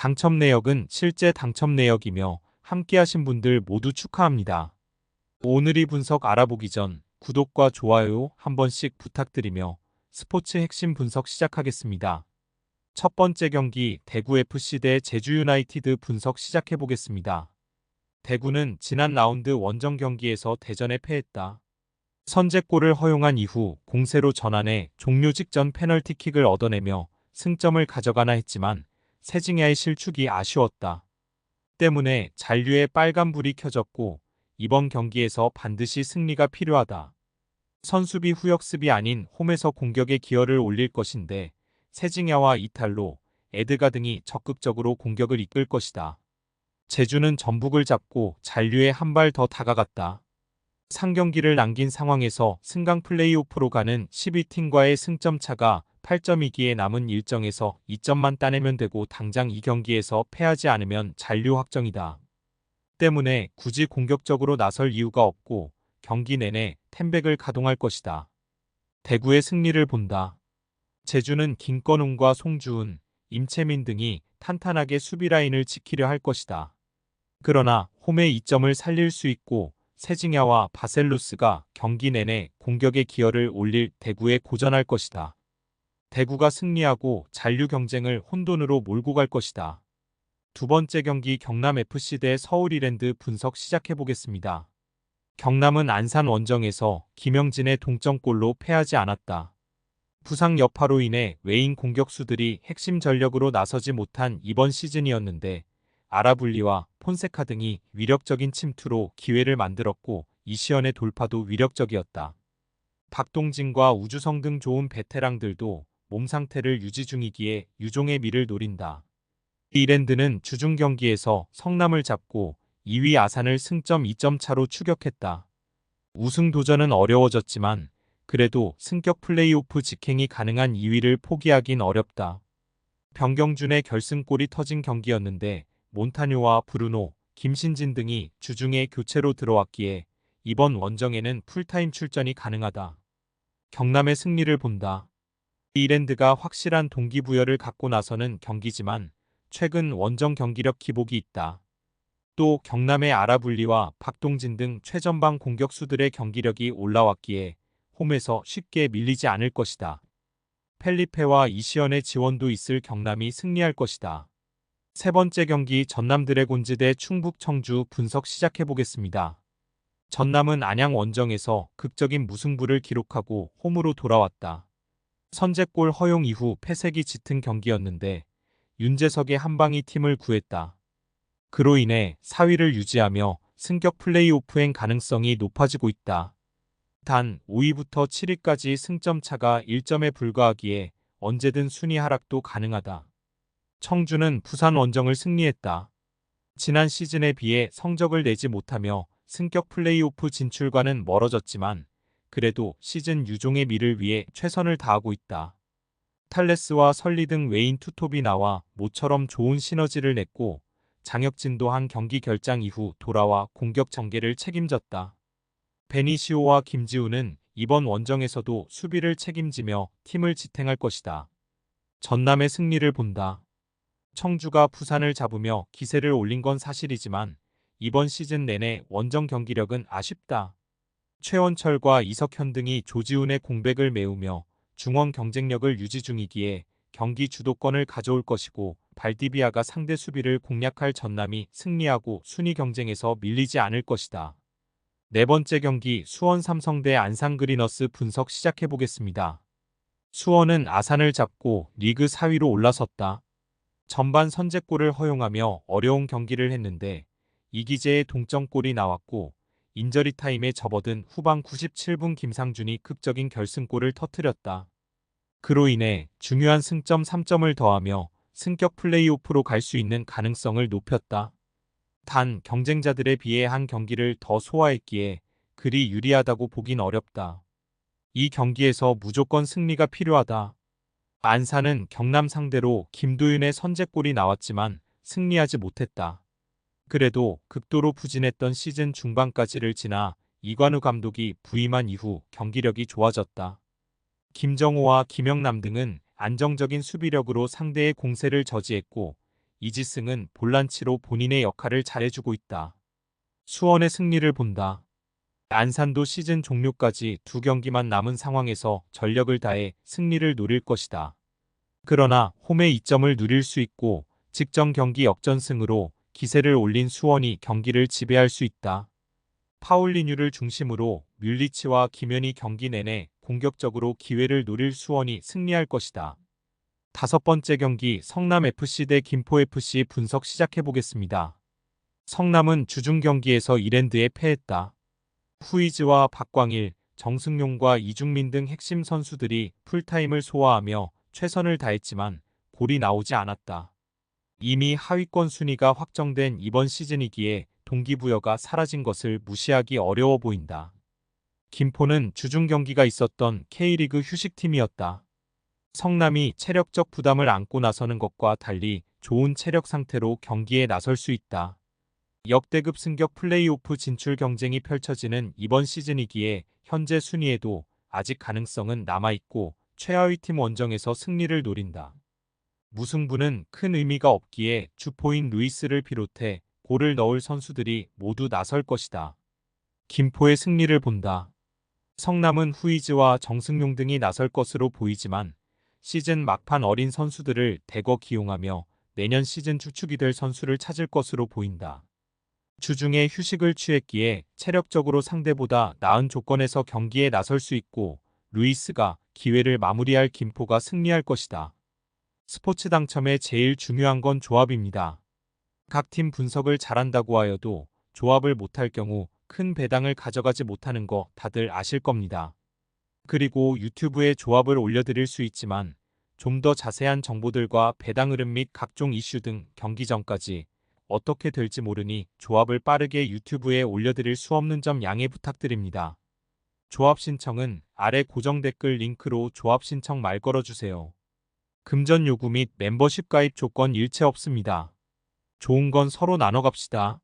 당첨 내역은 실제 당첨 내역이며 함께하신 분들 모두 축하합니다. 오늘이 분석 알아보기 전 구독과 좋아요 한 번씩 부탁드리며 스포츠 핵심 분석 시작하겠습니다. 첫 번째 경기 대구FC 대 제주유나이티드 분석 시작해보겠습니다. 대구는 지난 라운드 원정 경기에서 대전에 패했다. 선제골을 허용한 이후 공세로 전환해 종료 직전 페널티킥을 얻어내며 승점을 가져가나 했지만 세징야의 실축이 아쉬웠다. 때문에 잔류에 빨간불이 켜졌고 이번 경기에서 반드시 승리가 필요하다. 선수비 후역습이 아닌 홈에서 공격에 기여를 올릴 것인데 세징야와 이탈로 에드가 등이 적극적으로 공격을 이끌 것이다. 제주는 전북을 잡고 잔류에 한 발 더 다가갔다. 상경기를 남긴 상황에서 승강 플레이오프로 가는 12팀과의 승점 차가 8점이기에 남은 일정에서 2점만 따내면 되고 당장 이 경기에서 패하지 않으면 잔류 확정이다. 때문에 굳이 공격적으로 나설 이유가 없고 경기 내내 템백을 가동할 것이다. 대구의 승리를 본다. 제주는 김건웅과 송주은, 임채민 등이 탄탄하게 수비 라인을 지키려 할 것이다. 그러나 홈의 이점을 살릴 수 있고 세징야와 바셀루스가 경기 내내 공격의 기여를 올릴 대구에 고전할 것이다. 대구가 승리하고 잔류 경쟁을 혼돈으로 몰고 갈 것이다. 두 번째 경기 경남FC 대 서울이랜드 분석 시작해보겠습니다. 경남은 안산 원정에서 김영진의 동점골로 패하지 않았다. 부상 여파로 인해 외인 공격수들이 핵심 전력으로 나서지 못한 이번 시즌이었는데 아라블리와 폰세카 등이 위력적인 침투로 기회를 만들었고 이시연의 돌파도 위력적이었다. 박동진과 우주성 등 좋은 베테랑들도 몸 상태를 유지 중이기에 유종의 미를 노린다. 이랜드는 주중 경기에서 성남을 잡고 2위 아산을 승점 2점 차로 추격했다. 우승 도전은 어려워졌지만 그래도 승격 플레이오프 직행이 가능한 2위를 포기하긴 어렵다. 병경준의 결승골이 터진 경기였는데 몬타뇨와 브루노, 김신진 등이 주중에 교체로 들어왔기에 이번 원정에는 풀타임 출전이 가능하다. 경남의 승리를 본다. 이랜드가 확실한 동기부여를 갖고 나서는 경기지만 최근 원정 경기력 기복이 있다. 또 경남의 아라블리와 박동진 등 최전방 공격수들의 경기력이 올라왔기에 홈에서 쉽게 밀리지 않을 것이다. 펠리페와 이시연의 지원도 있을 경남이 승리할 것이다. 세 번째 경기 전남 드래곤즈 대 충북 청주 분석 시작해보겠습니다. 전남은 안양 원정에서 극적인 무승부를 기록하고 홈으로 돌아왔다. 선제골 허용 이후 패색이 짙은 경기였는데 윤재석의 한 방이 팀을 구했다. 그로 인해 4위를 유지하며 승격 플레이오프행 가능성이 높아지고 있다. 단 5위부터 7위까지 승점 차가 1점에 불과하기에 언제든 순위 하락도 가능하다. 청주는 부산 원정을 승리했다. 지난 시즌에 비해 성적을 내지 못하며 승격 플레이오프 진출과는 멀어졌지만 그래도 시즌 유종의 미를 위해 최선을 다하고 있다. 탈레스와 설리 등 외인 투톱이 나와 모처럼 좋은 시너지를 냈고 장혁진도 한 경기 결장 이후 돌아와 공격 전개를 책임졌다. 베니시오와 김지우는 이번 원정에서도 수비를 책임지며 팀을 지탱할 것이다. 전남의 승리를 본다. 청주가 부산을 잡으며 기세를 올린 건 사실이지만 이번 시즌 내내 원정 경기력은 아쉽다. 최원철과 이석현 등이 조지훈의 공백을 메우며 중원 경쟁력을 유지 중이기에 경기 주도권을 가져올 것이고 발디비아가 상대 수비를 공략할 전남이 승리하고 순위 경쟁에서 밀리지 않을 것이다. 네 번째 경기 수원 삼성 대 안산 그리너스 분석 시작해 보겠습니다. 수원은 아산을 잡고 리그 4위로 올라섰다. 전반 선제골을 허용하며 어려운 경기를 했는데 이기재의 동점골이 나왔고 인저리 타임에 접어든 후반 97분 김상준이 극적인 결승골을 터뜨렸다. 그로 인해 중요한 승점 3점을 더하며 승격 플레이오프로 갈 수 있는 가능성을 높였다. 단 경쟁자들에 비해 한 경기를 더 소화했기에 그리 유리하다고 보긴 어렵다. 이 경기에서 무조건 승리가 필요하다. 안산은 경남 상대로 김도윤의 선제골이 나왔지만 승리하지 못했다. 그래도 극도로 부진했던 시즌 중반까지를 지나 이관우 감독이 부임한 이후 경기력이 좋아졌다. 김정호와 김영남 등은 안정적인 수비력으로 상대의 공세를 저지했고 이지승은 볼란치로 본인의 역할을 잘해주고 있다. 수원의 승리를 본다. 안산도 시즌 종료까지 두 경기만 남은 상황에서 전력을 다해 승리를 노릴 것이다. 그러나 홈의 이점을 누릴 수 있고 직전 경기 역전승으로 기세를 올린 수원이 경기를 지배할 수 있다. 파울리뉴를 중심으로 뮬리치와 김현이 경기 내내 공격적으로 기회를 노릴 수원이 승리할 것이다. 다섯 번째 경기 성남FC 대 김포FC 분석 시작해 보겠습니다. 성남은 주중 경기에서 이랜드에 패했다. 후이즈와 박광일, 정승용과 이중민 등 핵심 선수들이 풀타임을 소화하며 최선을 다했지만 골이 나오지 않았다. 이미 하위권 순위가 확정된 이번 시즌이기에 동기부여가 사라진 것을 무시하기 어려워 보인다. 김포는 주중 경기가 있었던 K리그 휴식팀이었다. 성남이 체력적 부담을 안고 나서는 것과 달리 좋은 체력 상태로 경기에 나설 수 있다. 역대급 승격 플레이오프 진출 경쟁이 펼쳐지는 이번 시즌이기에 현재 순위에도 아직 가능성은 남아있고 최하위 팀 원정에서 승리를 노린다. 무승부는 큰 의미가 없기에 주포인 루이스를 비롯해 골을 넣을 선수들이 모두 나설 것이다. 김포의 승리를 본다. 성남은 후이즈와 정승용 등이 나설 것으로 보이지만 시즌 막판 어린 선수들을 대거 기용하며 내년 시즌 주축이 될 선수를 찾을 것으로 보인다. 주중에 휴식을 취했기에 체력적으로 상대보다 나은 조건에서 경기에 나설 수 있고 루이스가 기회를 마무리할 김포가 승리할 것이다. 스포츠 당첨에 제일 중요한 건 조합입니다. 각 팀 분석을 잘한다고 하여도 조합을 못할 경우 큰 배당을 가져가지 못하는 거 다들 아실 겁니다. 그리고 유튜브에 조합을 올려드릴 수 있지만 좀 더 자세한 정보들과 배당 흐름 및 각종 이슈 등 경기 전까지 어떻게 될지 모르니 조합을 빠르게 유튜브에 올려드릴 수 없는 점 양해 부탁드립니다. 조합 신청은 아래 고정 댓글 링크로 조합 신청 말 걸어주세요. 금전 요구 및 멤버십 가입 조건 일체 없습니다. 좋은 건 서로 나눠 갑시다.